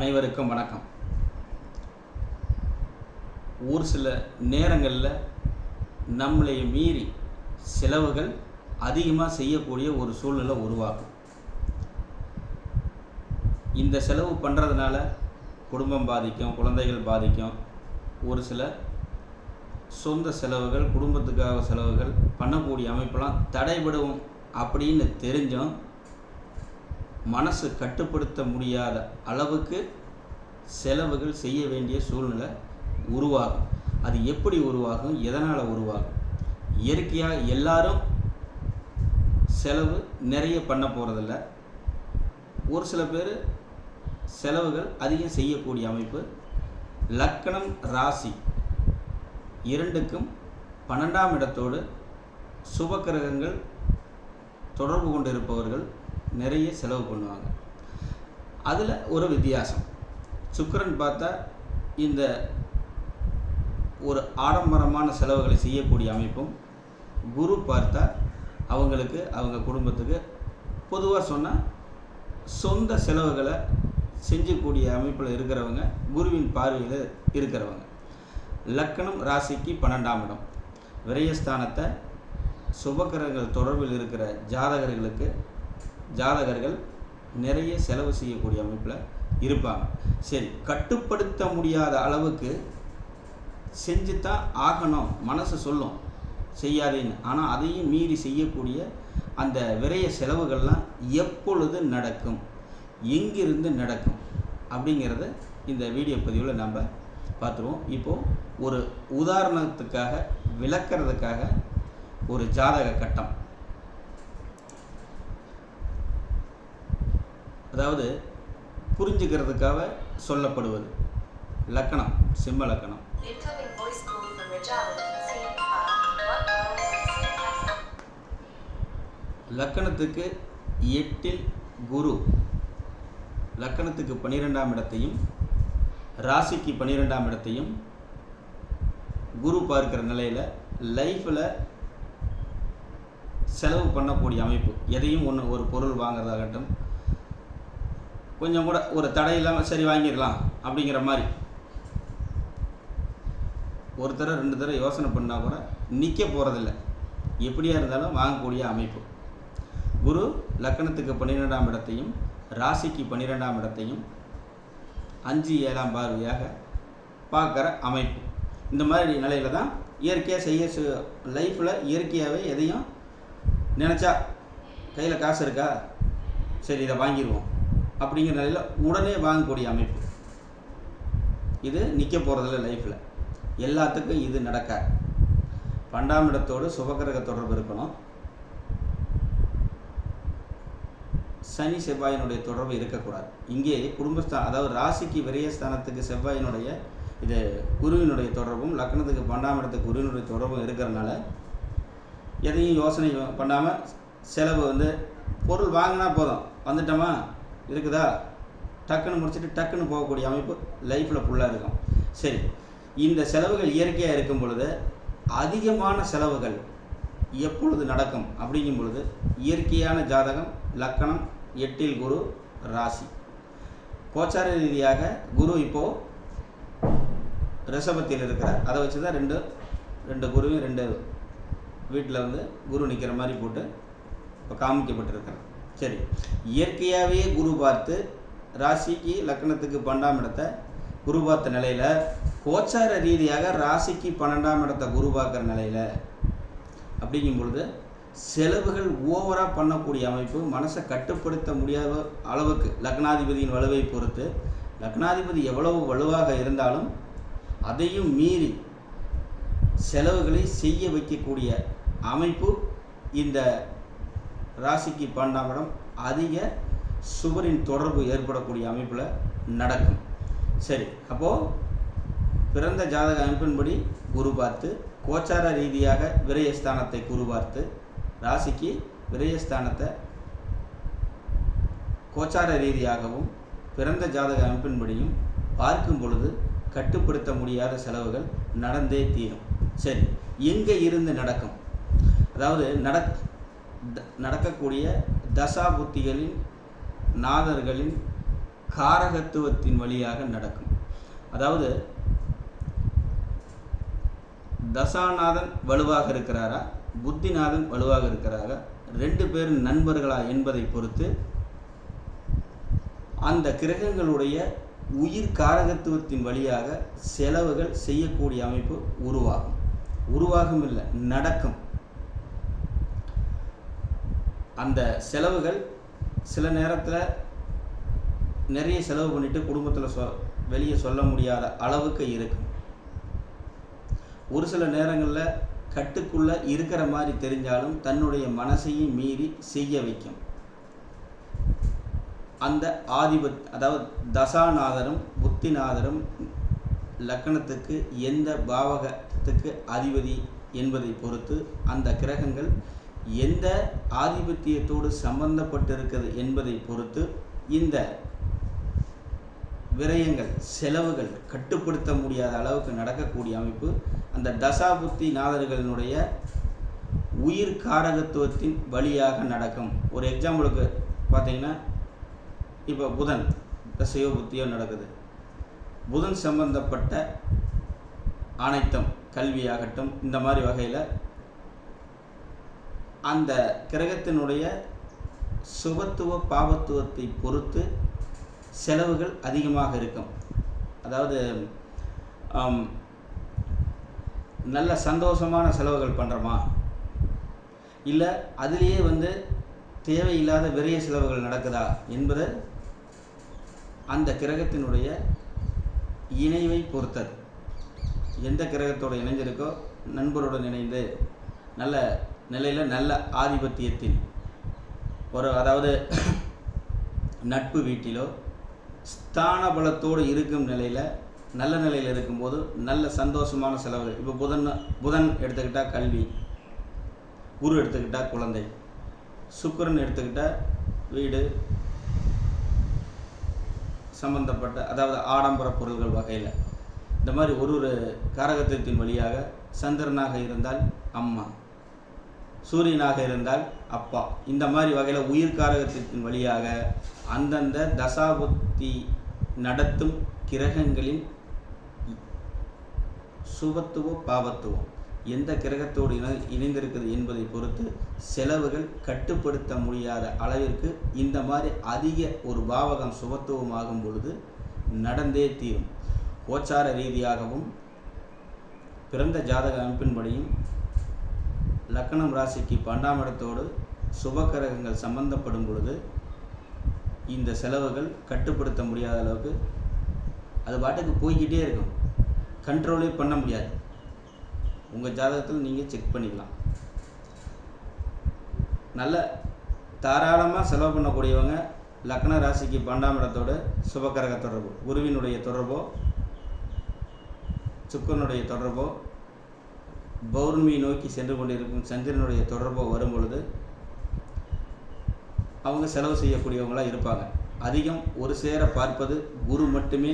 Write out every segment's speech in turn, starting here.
அனைவருக்கும் வணக்கம். ஒரு சில நேரங்களில் நம்மளை மீறி செலவுகள் அதிகமாக செய்யக்கூடிய ஒரு சூழ்நிலை உருவாகும் இந்த செலவு பண்ணுறதுனால குடும்பம் பாதிக்கும் குழந்தைகள் பாதிக்கும். ஒரு சில சொந்த செலவுகள் குடும்பத்துக்காக செலவுகள் பண்ணக்கூடிய அமைப்பெல்லாம் தடைபடும் அப்படின்னு தெரிஞ்சும் மனசு கட்டுப்படுத்த முடியாத அளவுக்கு செலவுகள் செய்ய வேண்டிய சூழ்நிலை உருவாகும். அது எப்படி உருவாகும்? எதனால் உருவாகும்? இயற்கையாக எல்லாரும் செலவு நிறைய பண்ண போகிறதில்ல ஒரு சில பேர் செலவுகள் அதிகம் செய்யக்கூடிய அமைப்பு லக்கணம் ராசி. இரண்டுக்கும் பன்னெண்டாம் இடத்தோடு சுபக்கிரகங்கள் தொடர்பு கொண்டிருப்பவர்கள் நிறைய செலவு பண்ணுவாங்க. அதில் ஒரு வித்தியாசம். சுக்கரன் பார்த்தா இந்த ஒரு ஆடம்பரமான செலவுகளை செய்யக்கூடிய அமைப்பும் குரு பார்த்தா அவங்களுக்கு அவங்க குடும்பத்துக்கு பொதுவாக சொன்னால் சொந்த செலவுகளை செஞ்சக்கூடிய அமைப்பில் இருக்கிறவங்க குருவின் பார்வையில் இருக்கிறவங்க. லக்கணம் ராசிக்கு பன்னெண்டாம் இடம். விரயஸ்தானத்தை சுபக்கிரகங்கள் தொடர்பில் இருக்கிற ஜாதகர்களுக்கு ஜாதகர்கள் நிறைய செலவு செய்யக்கூடிய அமைப்பில் இருப்பாங்க. சரி கட்டுப்படுத்த முடியாத அளவுக்கு செஞ்சு தான் ஆகணும் மனசு சொல்லும் செய்யாதேன்னு. ஆனால் அதையும் மீறி செய்யக்கூடிய அந்த விரைய செலவுகள்லாம் எப்பொழுது நடக்கும் எங்கிருந்து நடக்கும் அப்படிங்கிறத இந்த வீடியோ பதிவில் நம்ம பார்த்துருவோம். இப்போது ஒரு உதாரணத்துக்காக விளக்கிறதுக்காக ஒரு ஜாதக கட்டம். அதாவது புரிஞ்சுக்கிறதுக்காக சொல்லப்படுவது. லக்கணம் சிம்ம லக்கணம். லக்கணத்துக்கு எட்டில் குரு லக்கணத்துக்கு பன்னிரெண்டாம் இடத்தையும் ராசிக்கு பன்னிரெண்டாம் இடத்தையும் குரு பார்க்குற நிலையில் லைஃப்பில் செலவு பண்ணக்கூடிய அமைப்பு எதையும் ஒன்று ஒரு பொருள் வாங்குறதாகட்டும் கொஞ்சம் கூட ஒரு தடை இல்லாமல் சரி வாங்கிடலாம் அப்படிங்கிற மாதிரி. ஒரு தடவை ரெண்டு தடவை யோசனை பண்ணால் கூட நிற்க போகிறதில்ல எப்படியா இருந்தாலும் வாங்கக்கூடிய அமைப்பு. குரு லக்கணத்துக்கு பன்னிரெண்டாம் இடத்தையும் ராசிக்கு பன்னிரெண்டாம் இடத்தையும் அஞ்சு ஏழாம் பார்வையாக பார்க்குற அமைப்பு. இந்த மாதிரி நிலையில் தான் இயற்கையாக செய்ய லைஃப்பில் இயற்கையாகவே எதையும் நினச்சா கையில் காசு இருக்கா? சரி இதை வாங்கிடுவோம். அப்படிங்கிற நிலையில் உடனே வாங்கக்கூடிய அமைப்பு. இது நிற்க போகிறதில்ல லைஃப்பில் எல்லாத்துக்கும் இது நடக்காது பன்னெண்டாம் இடத்தோடு சுபகிரக தொடர்பு இருக்கணும். சனி செவ்வாயினுடைய தொடர்பு இருக்கக்கூடாது. இங்கே குடும்பஸ்தான் அதாவது ராசிக்கு விரயஸ்தானத்துக்கு செவ்வாயினுடைய இது குருவினுடைய தொடர்பும் லக்னத்துக்கு பன்னெண்டாம் இடத்துக்கு குருவினுடைய தொடர்பும் இருக்கிறனால எதையும் யோசனை பண்ணாமல் செலவு வந்து பொருள் வாங்கினா போதும். வந்துட்டோமா? இருக்குதா? டக்குன்னு முடிச்சுட்டு டக்குன்னு போகக்கூடிய அமைப்பு லைஃப்பில் ஃபுல்லாக இருக்கும். சரி இந்த செலவுகள் இயற்கையாக இருக்கும் பொழுது அதிகமான செலவுகள் எப்பொழுது நடக்கும்? அப்படிங்கும் பொழுது இயற்கையான ஜாதகம் லக்கணம் எட்டில் குரு ராசி. கோச்சார ரீதியாக குரு இப்போது ரிஷபத்தில் இருக்கிறார். அதை வச்சு தான் ரெண்டு ரெண்டு குருவையும் ரெண்டு வீட்டில் வந்து குரு நிற்கிற மாதிரி போட்டு இப்போ காமிக்கப்பட்டிருக்கிறார். சரி. இயற்கையாகவே குரு பார்த்து ராசிக்கு லக்கணத்துக்கு பன்னெண்டாம் இடத்தை குரு பார்த்த நிலையில் கோச்சார ரீதியாக ராசிக்கு பன்னெண்டாம் இடத்தை குரு பார்க்குற நிலையில் அப்படிங்கும் பொழுது செலவுகள் ஓவராக பண்ணக்கூடிய அமைப்பு மனசை கட்டுப்படுத்த முடியாத அளவுக்கு லக்னாதிபதியின் வலுவை பொறுத்து லக்னாதிபதி எவ்வளவு வலுவாக இருந்தாலும் அதையும் மீறி செலவுகளை செய்ய வைக்கக்கூடிய அமைப்பு இந்த ராசிக்கு பன்னெண்டாம் இடம் அதிக சுவரின் தொடர்பு ஏற்படக்கூடிய அமைப்பில் நடக்கும். சரி அப்போது பிறந்த ஜாதக அமைப்பின்படி குரு பார்த்து கோச்சார ரீதியாக விரயஸ்தானத்தை குரு பார்த்து ராசிக்கு விரயஸ்தானத்தை கோச்சார ரீதியாகவும் பிறந்த ஜாதக அமைப்பின்படியும் பார்க்கும் பொழுது கட்டுப்படுத்த முடியாத செலவுகள் நடந்தே தீரும். சரி எங்கே இருந்து நடக்கும்? அதாவது நடக் நடக்கக்கூடிய தசா புத்திகளின் நாதர்களின் காரகத்துவத்தின் வழியாக நடக்கும். அதாவது தசாநாதன் வலுவாக இருக்கிறாரா? புத்திநாதன் வலுவாக இருக்கிறாரா? ரெண்டு பேரும் நண்பர்களா என்பதை பொறுத்து அந்த கிரகங்களுடைய உயிர் காரகத்துவத்தின் வழியாக செலவுகள் செய்யக்கூடிய அமைப்பு உருவாகும். உருவாகும் இல்லை நடக்கும். அந்த செலவுகள் சில நேரத்தில் நிறைய செலவு பண்ணிட்டு குடும்பத்தில் சொ வெளியே சொல்ல முடியாத அளவுக்கு இருக்கும். ஒரு சில நேரங்களில் கட்டுக்குள்ளே இருக்கிற மாதிரி தெரிஞ்சாலும் தன்னுடைய மனசையும் மீறி செய்ய வைக்கும். அந்த ஆதிபத் அதாவது தசாநாதரும் புத்திநாதரும் லக்கணத்துக்கு எந்த பாவகத்துக்கு அதிபதி என்பதை பொறுத்து அந்த கிரகங்கள் எந்த ஆதிபத்தியத்தோடு சம்பந்தப்பட்டிருக்கிறது என்பதை பொறுத்து இந்த விரயங்கள் செலவுகள் கட்டுப்படுத்த முடியாத அளவுக்கு நடக்கக்கூடிய அமைப்பு அந்த தசாபுத்தி நாதர்களினுடைய உயிர் காரகத்துவத்தின் வழியாக நடக்கும். ஒரு எக்ஸாம்பிளுக்கு பார்த்தீங்கன்னா இப்போ புதன் தசையோ புத்தியோ நடக்குது. புதன் சம்பந்தப்பட்ட அனைத்தும் கல்வியாகட்டும் இந்த மாதிரி வகையில் அந்த கிரகத்தினுடைய சுபத்துவ பாவத்துவத்தை பொறுத்து செலவுகள் அதிகமாக இருக்கும். அதாவது நல்ல சந்தோஷமான செலவுகள் பண்ணுறோமா இல்லை அதுலேயே வந்து தேவையில்லாத விரைய செலவுகள் நடக்குதா என்பது அந்த கிரகத்தினுடைய இணைவை பொறுத்தது. எந்த கிரகத்தோடு இணைஞ்சிருக்கோ நண்பருடன் இணைந்து நல்ல நிலையில் நல்ல ஆதிபத்தியத்தில் ஒரு அதாவது நட்பு வீட்டிலோ ஸ்தான பலத்தோடு இருக்கும் நிலையில் நல்ல நிலையில் இருக்கும்போது நல்ல சந்தோஷமான செலவுகள் இப்போ புதன் புதன் எடுத்துக்கிட்டால் கல்வி குரு எடுத்துக்கிட்டால் குழந்தை சுக்கிரன் எடுத்துக்கிட்டால் வீடு சம்பந்தப்பட்ட அதாவது ஆடம்பர பொருள்கள் வகையில். இந்த மாதிரி ஒரு ஒரு காரகத்தின் வழியாக சந்திரனாக இருந்தால் அம்மா. சூரியனாக இருந்தால் அப்பா. இந்த மாதிரி வகையில் உயிர் காரகத்தின் வழியாக அந்தந்த தசாபுத்தி நடத்தும் கிரகங்களின் சுபத்துவ பாவத்துவம் எந்த கிரகத்தோடு இணை இணைந்திருக்குது என்பதை பொறுத்து செலவுகள் கட்டுப்படுத்த முடியாத அளவிற்கு இந்த மாதிரி அதிக ஒரு பாவகம் சுபத்துவமாகும் பொழுது நடந்தே தீரும். கோச்சார ரீதியாகவும் பிறந்த ஜாதக அமைப்பின்படியும் லக்கணம் ராசிக்கு பன்னெண்டாம் இடத்தோடு சுபக்கிரகங்கள் சம்பந்தப்படும் பொழுது இந்த செலவுகள் கட்டுப்படுத்த முடியாத அளவுக்கு அது பாட்டுக்கு போய்கிட்டே இருக்கும். கண்ட்ரோலே பண்ண முடியாது. உங்கள் ஜாதகத்தில் நீங்கள் செக் பண்ணிக்கலாம். நல்ல தாராளமாக செலவு பண்ணக்கூடியவங்க லக்ன ராசிக்கு பன்னெண்டாம் இடத்தோட சுபக்கரக தொடர்பு குருவினுடைய தொடர்போ சுக்கரனுடைய தொடர்போ பௌர்ணமி நோக்கி சென்று கொண்டிருக்கும் சந்திரனுடைய தொடர்பு வரும் பொழுது அவங்க செலவு செய்யக்கூடியவங்களாக இருப்பாங்க. அதிகம் ஒரு சேர பார்ப்பது குரு மட்டுமே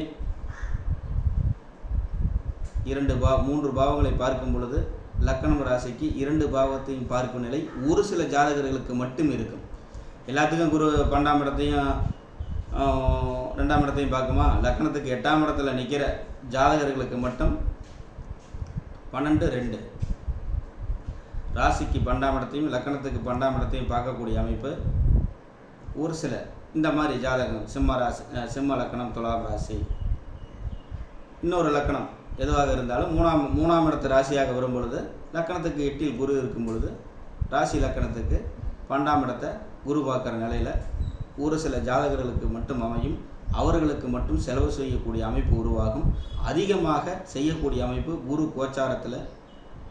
இரண்டு பா மூன்று பாவங்களை பார்க்கும் பொழுது லக்கணம் ராசிக்கு இரண்டு பாவத்தையும் பார்க்கும் நிலை ஒரு சில ஜாதகர்களுக்கு மட்டும் இருக்கும். எல்லாத்துக்கும் குரு பன்னெண்டாம் இடத்தையும் ரெண்டாம் இடத்தையும் பார்க்குமா? லக்கணத்துக்கு எட்டாம் இடத்துல நிற்கிற ஜாதகர்களுக்கு மட்டும் பன்னெண்டு ரெண்டு. ராசிக்கு பன்னெண்டாம் இடத்தையும் லக்கணத்துக்கு பன்னெண்டாம் இடத்தையும் பார்க்கக்கூடிய அமைப்பு ஒரு சில. இந்த மாதிரி ஜாதகம் சிம்ம ராசி சிம்ம லக்கணம் துலாம் ராசி. இன்னொரு லக்கணம் எதுவாக இருந்தாலும் மூணாம் மூணாம் இடத்து ராசியாக வரும் பொழுது லக்கணத்துக்கு எட்டில் குரு இருக்கும் பொழுது ராசி லக்கணத்துக்கு பன்னெண்டாம் இடத்தை குரு பார்க்குற நிலையில் ஒரு சில ஜாதகர்களுக்கு மட்டும் அமையும். அவர்களுக்கு மட்டும் செலவு செய்யக்கூடிய அமைப்பு உருவாகும். அதிகமாக செய்யக்கூடிய அமைப்பு குரு கோச்சாரத்தில்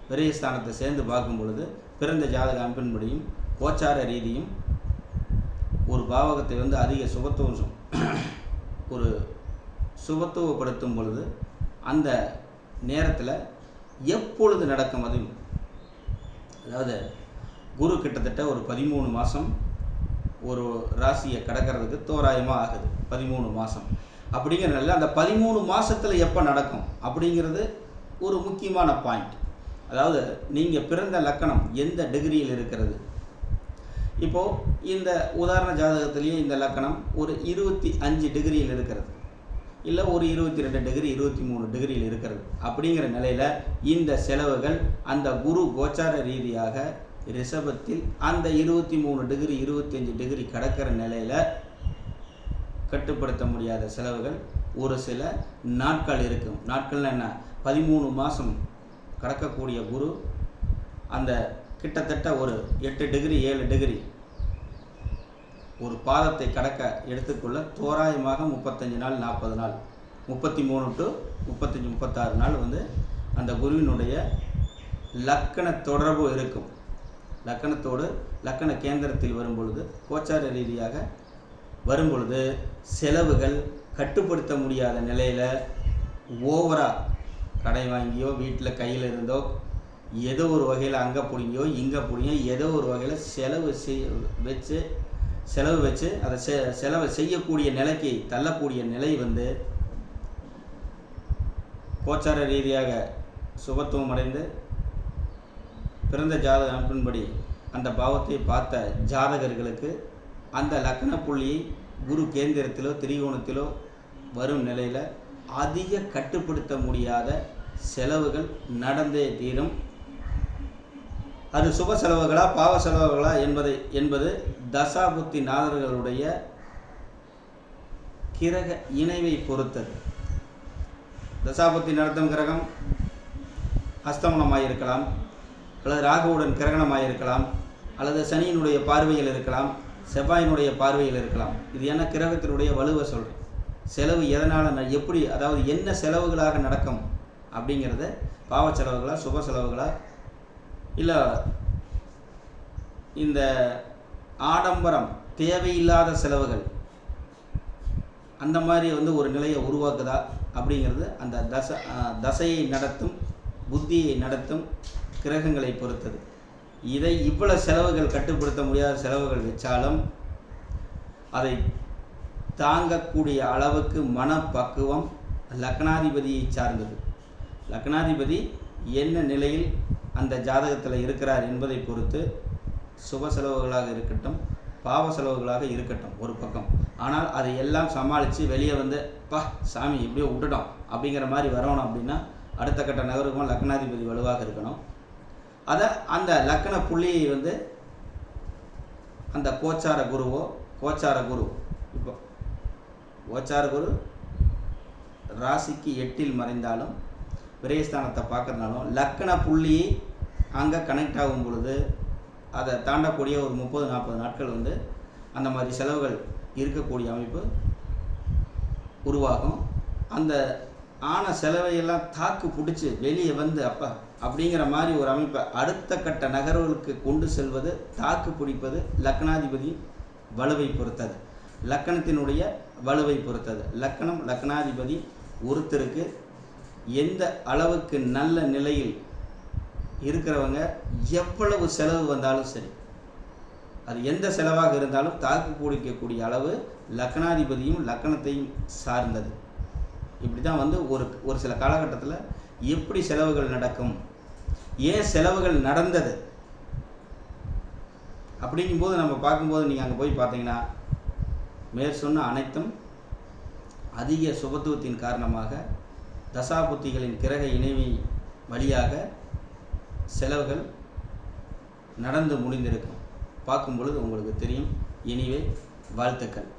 விரயஸ்தானத்தை சேர்ந்து பார்க்கும் பொழுது பிறந்த ஜாதக அமைப்பின்படியும் கோச்சார ரீதியும் ஒரு பாவகத்தை வந்து அதிக சுபத்துவம் சு- ஒரு சுபத்துவப்படுத்தும் பொழுது அந்த நேரத்தில் எப்பொழுது நடக்கும் அதுவும்? அதாவது குரு கிட்டத்தட்ட ஒரு பதிமூணு மாதம் ஒரு ராசியை கடக்கிறதுக்கு தோராயமாக ஆகுது. பதிமூணு மாதம் அப்படிங்கிறனால அந்த பதிமூணு மாதத்தில் எப்போ நடக்கும்? அப்படிங்கிறது ஒரு முக்கியமான பாயிண்ட் அதாவது நீங்கள் பிறந்த லக்கணம் எந்த டிகிரியில் இருக்கிறது? இப்போது இந்த உதாரண ஜாதகத்திலேயே இந்த லக்கணம் ஒரு இருபத்தி அஞ்சு டிகிரியில் இருக்கிறது. இல்லை ஒரு இருபத்தி ரெண்டு டிகிரி இருபத்தி மூணு டிகிரியில் இருக்கிறது. அப்படிங்கிற நிலையில் இந்த செலவுகள் அந்த குரு கோச்சார ரீதியாக ரிஷபத்தில் அந்த இருபத்தி மூணு டிகிரி இருபத்தஞ்சி டிகிரி கடக்கிற நிலையில் கட்டுப்படுத்த முடியாத செலவுகள் ஒரு சில நாட்கள் இருக்கும். நாட்கள்னால் என்ன? பதிமூணு மாதம் கடக்கக்கூடிய குரு அந்த கிட்டத்தட்ட ஒரு எட்டு டிகிரி ஏழு டிகிரி ஒரு பாதத்தை கடக்க எடுத்துக்கொள்ள தோராயமாக முப்பத்தஞ்சு நாள் நாற்பது நாள் முப்பத்தி மூணு டு முப்பத்தஞ்சு முப்பத்தாறு நாள் வந்து அந்த குருவினுடைய லக்கண தொடர்பு இருக்கும். லக்கணத்தோடு லக்கண கேந்திரத்தில் வரும்பொழுது கோச்சார ரீதியாக வரும்பொழுது செலவுகள் கட்டுப்படுத்த முடியாத நிலையில் ஓவராக கடை வாங்கியோ வீட்டில் கையில் இருந்தோ ஏதோ ஒரு வகையில் அங்கே பிடிங்கியோ இங்கே பிடிங்கியோ ஏதோ ஒரு வகையில் செலவு செய் வச்சு செலவு வச்சு அதை செ செலவை செய்யக்கூடிய நிலைக்கு தள்ளக்கூடிய நிலை வந்து கோச்சார ரீதியாக சுபத்துவம் அடைந்து பிறந்த ஜாதக அமைப்பின்படி அந்த பாவத்தை பார்த்த ஜாதகர்களுக்கு அந்த லக்ன புள்ளியை குரு கேந்திரத்திலோ திரிகோணத்திலோ வரும் நிலையில் அதிக கட்டுப்படுத்த முடியாத செலவுகள் நடந்தே தீரும். அது சுப செலவுகளா பாவ செலவுகளா என்பதை என்பது தசாபுத்தி நாதர்களுடைய கிரக இணைவை பொறுத்தது. தசாபுத்தி நடத்தும் கிரகம் அஸ்தமனமாக இருக்கலாம் அல்லது ராகுவுடன் கிரகணமாயிருக்கலாம் அல்லது சனியினுடைய பார்வையில் இருக்கலாம் செவ்வாயினுடைய பார்வையில் இருக்கலாம். இது என்ன கிரகத்தினுடைய வலுவை சொல்கிறேன் செலவு எதனால் எப்படி அதாவது என்ன செலவுகளாக நடக்கும் அப்படிங்கிறத பாவ செலவுகளா சுப செலவுகளா இல்லை இந்த ஆடம்பரம் தேவையில்லாத செலவுகள் அந்த மாதிரி வந்து ஒரு நிலையை உருவாக்குதா அப்படிங்கிறது அந்த தச தசையை நடத்தும் புத்தியை நடத்தும் கிரகங்களை பொறுத்தது. இதை இவ்வளவு செலவுகள் கட்டுப்படுத்த முடியாத செலவுகள் வச்சாலும் அதை தாங்கக்கூடிய அளவுக்கு மனப்பக்குவம் லக்னாதிபதியை சார்ந்தது. லக்னாதிபதி என்ன நிலையில் அந்த ஜாதகத்தில் இருக்கிறார் என்பதை பொறுத்து சுப செலவுகளாக இருக்கட்டும் பாவ செலவுகளாக இருக்கட்டும் ஒரு பக்கம். ஆனால் அதை எல்லாம் சமாளித்து வெளியே வந்து பா சாமி எப்படியோ விட்டுட்டோம் அப்படிங்கிற மாதிரி வரணும் அப்படின்னா அடுத்த கட்ட நகருக்கும் லக்னாதிபதி வலுவாக இருக்கணும். அதை அந்த லக்கண புள்ளியை வந்து அந்த கோச்சார குருவோ கோச்சார குரு இப்போ கோச்சார குரு ராசிக்கு எட்டில் மறைந்தாலும் விரயஸ்தானத்தை பார்க்கறதுனாலும் லக்கண புள்ளி அங்கே கனெக்ட் ஆகும் பொழுது அதை தாண்டக்கூடிய ஒரு முப்பது நாற்பது நாட்கள் வந்து அந்த மாதிரி செலவுகள் இருக்கக்கூடிய அமைப்பு உருவாகும். அந்த ஆன செலவையெல்லாம் தாக்கு பிடிச்சி வெளியே வந்து அப்பா அப்படிங்கிற மாதிரி ஒரு அமைப்பை அடுத்த கட்ட நகர்வுகளுக்கு கொண்டு செல்வது தாக்கு பிடிப்பது லக்னாதிபதி வலுவை பொறுத்தது. லக்கணத்தினுடைய வலுவை பொறுத்தது. லக்கணம் லக்னாதிபதி ஒருத்தருக்கு எந்த அளவுக்கு நல்ல நிலையில் இருக்கிறவங்க எவ்வளவு செலவு வந்தாலும் சரி அது எந்த செலவாக இருந்தாலும் தாக்கு பிடிக்கக்கூடிய அளவு லக்னாதிபதியும் லக்கணத்தையும் சார்ந்தது. இப்படி தான் வந்து ஒரு ஒரு சில காலகட்டத்தில் எப்படி செலவுகள் நடக்கும்? ஏன் செலவுகள் நடந்தது? அப்படிங்கும்போது நம்ம பார்க்கும்போது நீங்கள் அங்கே போய் பார்த்தீங்கன்னா மேற் சொன்ன அனைத்தும் அதிக சுபத்துவத்தின் காரணமாக தசாபுத்திகளின் கிரக இணைவி வழியாக செலவுகள் நடந்து முடிந்திருக்கும். பார்க்கும் பொழுது உங்களுக்கு தெரியும். எனிவே வாழ்த்துக்கள்.